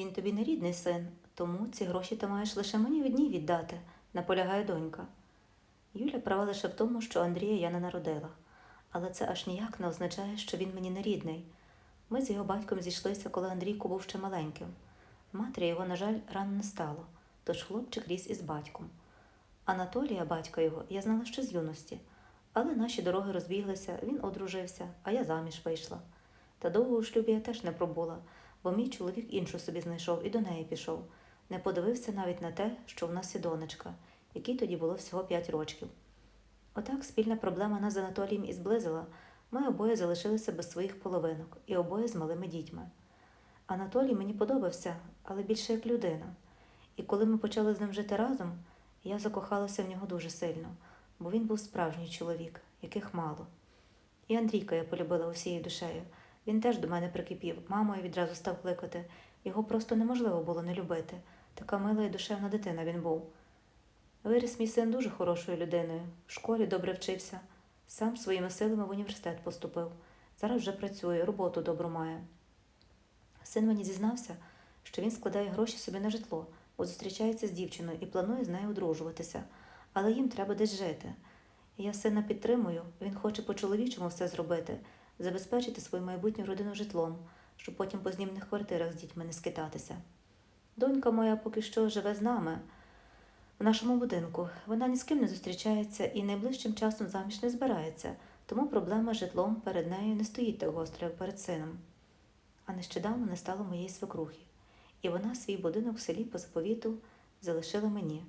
Він тобі не рідний син, тому ці гроші ти маєш лише мені одній віддати, наполягає донька. Юля права лише в тому, що Андрія я не народила, але це аж ніяк не означає, що він мені не рідний. Ми з його батьком зійшлися, коли Андрійко був ще маленьким. Матері його, на жаль, рано не стало, тож хлопчик ріс із батьком. Анатолія, батька його, я знала ще з юності, але наші дороги розбіглися, він одружився, а я заміж вийшла. Та довго у шлюбі я теж не пробула, бо мій чоловік іншу собі знайшов і до неї пішов. Не подивився навіть на те, що в нас є донечка, якій тоді було всього п'ять рочків. Отак спільна проблема нас з Анатолієм і зблизила. Ми обоє залишилися без своїх половинок і обоє з малими дітьми. Анатолій мені подобався, але більше як людина. І коли ми почали з ним жити разом, я закохалася в нього дуже сильно, бо він був справжній чоловік, яких мало. І Андрійка я полюбила усією душею. Він теж до мене прикипів, мамою відразу став кликати. Його просто неможливо було не любити. Така мила і душевна дитина він був. Виріс мій син дуже хорошою людиною, в школі добре вчився, сам своїми силами в університет поступив. Зараз вже працює, роботу добру має. Син мені зізнався, що він складає гроші собі на житло, бо зустрічається з дівчиною і планує з нею одружуватися, але їм треба десь жити. Я сина підтримую, він хоче по-чоловічому все зробити, забезпечити свою майбутню родину житлом, щоб потім по знімних квартирах з дітьми не скитатися. Донька моя поки що живе з нами в нашому будинку. Вона ні з ким не зустрічається і найближчим часом заміж не збирається, тому проблема з житлом перед нею не стоїть так гостро, як перед сином. А нещодавно не стало моєї свекрухи, і вона свій будинок в селі по заповіту залишила мені.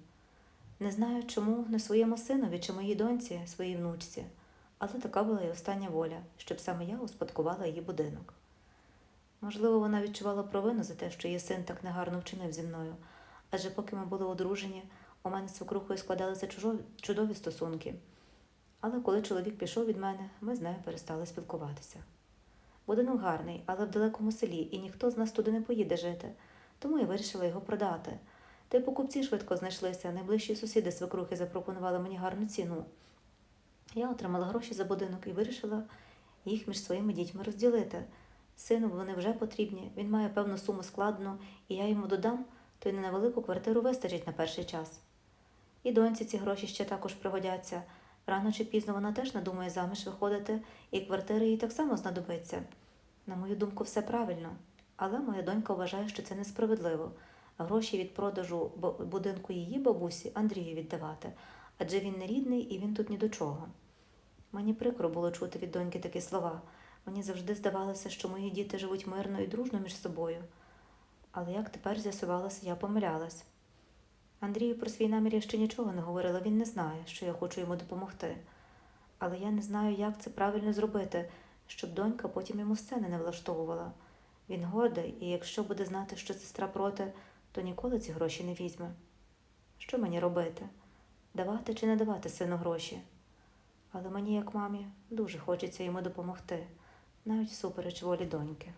Не знаю, чому не своєму синові чи моїй доньці, своїй внучці, але така була й остання воля, щоб саме я успадкувала її будинок. Можливо, вона відчувала провину за те, що її син так негарно вчинив зі мною, адже поки ми були одружені, у мене з свекрухою складалися чудові стосунки. Але коли чоловік пішов від мене, ми з нею перестали спілкуватися. Будинок гарний, але в далекому селі, і ніхто з нас туди не поїде жити, тому я вирішила його продати. Та й покупці швидко знайшлися, найближчі сусіди свекрухи запропонували мені гарну ціну. Я отримала гроші за будинок і вирішила їх між своїми дітьми розділити. Сину вони вже потрібні, він має певну суму складену, і я йому додам, то й невелику квартиру вистачить на перший час. І доньці ці гроші ще також пригодяться. Рано чи пізно вона теж надумає заміж виходити, і квартира їй так само знадобиться. На мою думку, все правильно. Але моя донька вважає, що це несправедливо. Гроші від продажу будинку її бабусі Андрію віддавати, адже він не рідний і він тут ні до чого. Мені прикро було чути від доньки такі слова. Мені завжди здавалося, що мої діти живуть мирно і дружно між собою. Але як тепер з'ясувалося, я помилялась. Андрію про свій намір я ще нічого не говорила, він не знає, що я хочу йому допомогти. Але я не знаю, як це правильно зробити, щоб донька потім йому сцени не влаштовувала. Він гордий, і якщо буде знати, що сестра проти, то ніколи ці гроші не візьме. Що мені робити? Давати чи не давати сину гроші? Але мені, як мамі, дуже хочеться йому допомогти, навіть всупереч волі доньки.